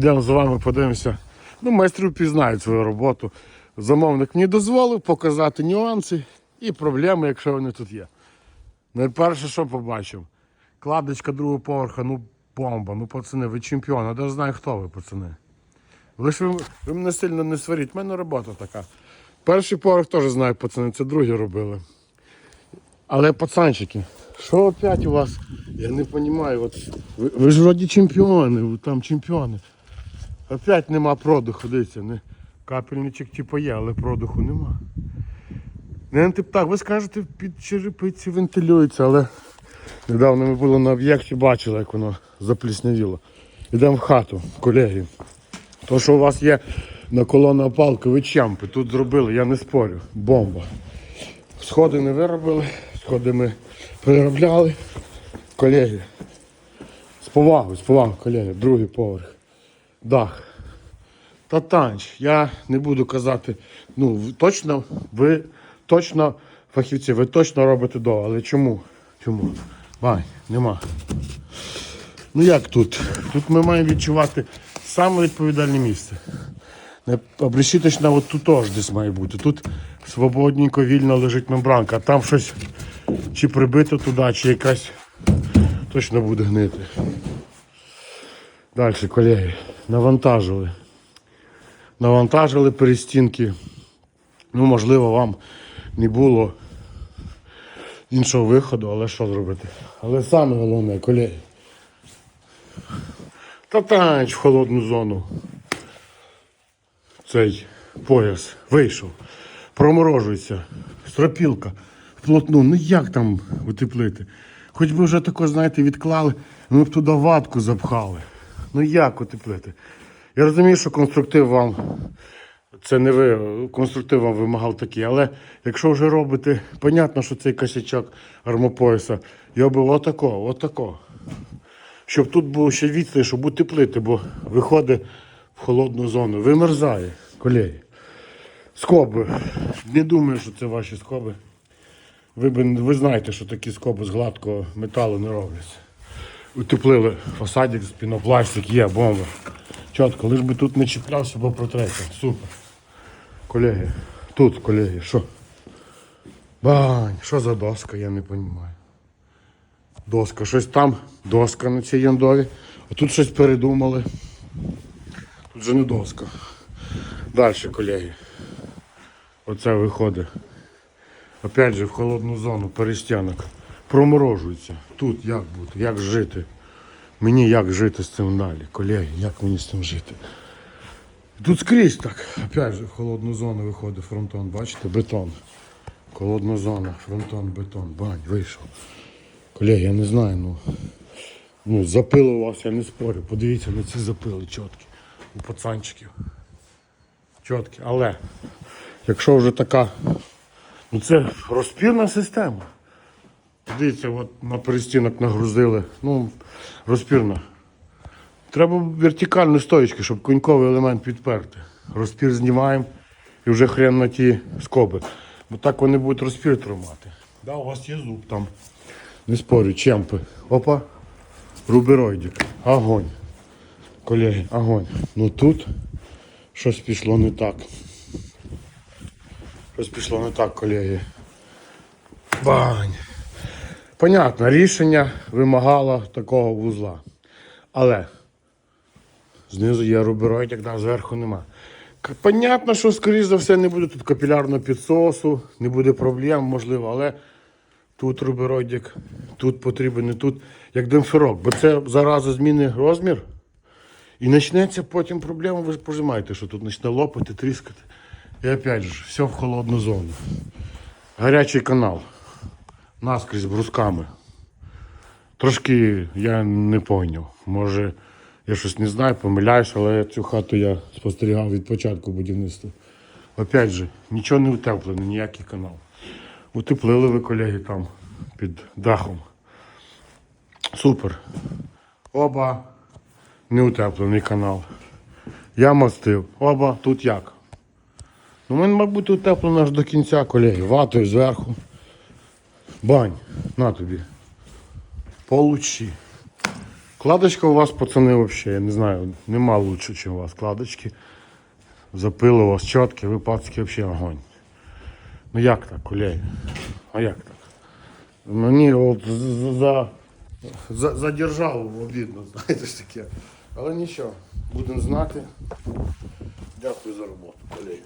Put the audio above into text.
Йдемо з вами подивимося. Ну, майстри впізнають свою роботу. Замовник мені дозволив показати нюанси і проблеми, якщо вони тут є. Найперше, що побачив? Кладочка другого поверха, ну бомба, ну пацани, ви чемпіони, я навіть знаю, хто ви, пацани. Ж ви, ви мене сильно не сваріть, в мене робота така. Перший поверх теж знаю, пацани, це другі робили. Але пацанчики, що опять у вас? Я не розумію. Ви, ви ж вроді чемпіони, ви там чемпіони. Опять нема продуху, дивіться, не, капельничок типу є, але продуху нема. Не тип так, ви скажете, під черепиці вентилюється, але недавно ми були на об'єкті, бачили, як воно запліснявіло. Йдемо в хату, колеги. То, що у вас є на колона опалки, ви чемпи, тут зробили, я не спорю. Бомба. Сходи не виробили, сходи ми переробляли. Колеги. З повагою, з повагою, колеги, другий поверх. Дах. Та танч, я не буду казати, ну точно, ви точно фахівці, ви точно робите до, але чому? Чому? Бань, нема. Ну як тут? Тут ми маємо відчувати саме відповідальне місце. Обрешіточна от тут теж десь має бути. Тут свободненько, вільно лежить мембранка, а там щось чи прибито туди, чи якась точно буде гнити. Далі, колеги, навантажили. Навантажили перестінки. Ну, можливо, вам не було іншого виходу, але що зробити? Але саме головне, колеги. Та танч в холодну зону. Цей пояс вийшов. Проморожується. Стропілка. Вплотну. Ну як там утеплити? Хоч би вже тако, знаєте, відклали, ми б туди ватку запхали. Ну як утеплити? Я розумію, що конструктив вам. Це не ви, конструктив вам вимагав такий, але якщо вже робите, понятно, що цей косячок армопояса, його би отако, отако. Щоб тут було ще відстань, щоб утеплити, бо виходить в холодну зону. Вимерзає, колеги. Скоби. Не думаю, що це ваші скоби. Ви, ви знаєте, що такі скоби з гладкого металу не робляться. Утеплили фасадик пінопластик, є бомба. Чітко, лиш би тут не чіплявся, бо протреться. Супер. Колеги, тут, колеги, що? Бань, що за доска, я не розумію. Доска, щось там, доска на цій яндові. А тут щось передумали. Тут же не доска. Далі, колеги. Оце виходить. Опять же в холодну зону перестянок. Проморожується. Тут як бути, як жити? Мені як жити з цим далі, колеги, як мені з цим жити? Тут скрізь так. Опять же в холодну зону виходить фронтон, бачите, бетон. Холодна зона, фронтон, бетон, бань, вийшов. Колеги, я не знаю, ну. Ну, запили у вас, я не спорю. Подивіться на ці запили чіткі. У пацанчиків. Чіткі. Але якщо вже така. Ну це розпірна система. Дивіться, от на перестінок нагрузили. Ну, розпірна. Треба вертикальну стоїчку, щоб коньковий елемент підперти. Розпір знімаємо і вже хрен на ті скоби. Бо так вони будуть розпір тримати. Да, у вас є зуб там. Не спорю, чемпи. Опа. Рубероїдик. Огонь. Колеги, огонь. Ну тут щось пішло не так. Щось пішло не так, колеги. Бань. Понятно, рішення вимагало такого вузла. Але знизу є рубероїдик, да, зверху нема. Понятно, що, скоріш за все, не буде тут капілярного підсосу, не буде проблем, можливо, але тут рубероїдик, тут потрібен не тут, як демпферок, бо це зараза зміни розмір. І почнеться потім проблема, ви ж пожимаєте, що тут почне лопати, тріскати. І опять же, все в холодну зону. Гарячий канал. Наскрізь брусками. Трошки я не поняв. Може, я щось не знаю, помиляюсь, але цю хату я спостерігав від початку будівництва. Опять же, нічого не утеплено, ніякий канал. Утеплили ви, колеги, там під дахом. Супер. Оба не утеплений канал. Я мастив. Оба тут як. Ну, мене, мабуть, утеплено аж до кінця, колеги. Ватою зверху. Бань, на тобі. Получи. Кладочка у вас, пацани, взагалі, я не знаю, нема лучше, ніж у вас кладочки. Запили у вас чіткі, ви пацки взагалі огонь. Ну як так, колеги? А як так? Мені от за, за, за державу обідно, знаєте ж таке. Але нічого, будемо знати. Дякую за роботу, колеги.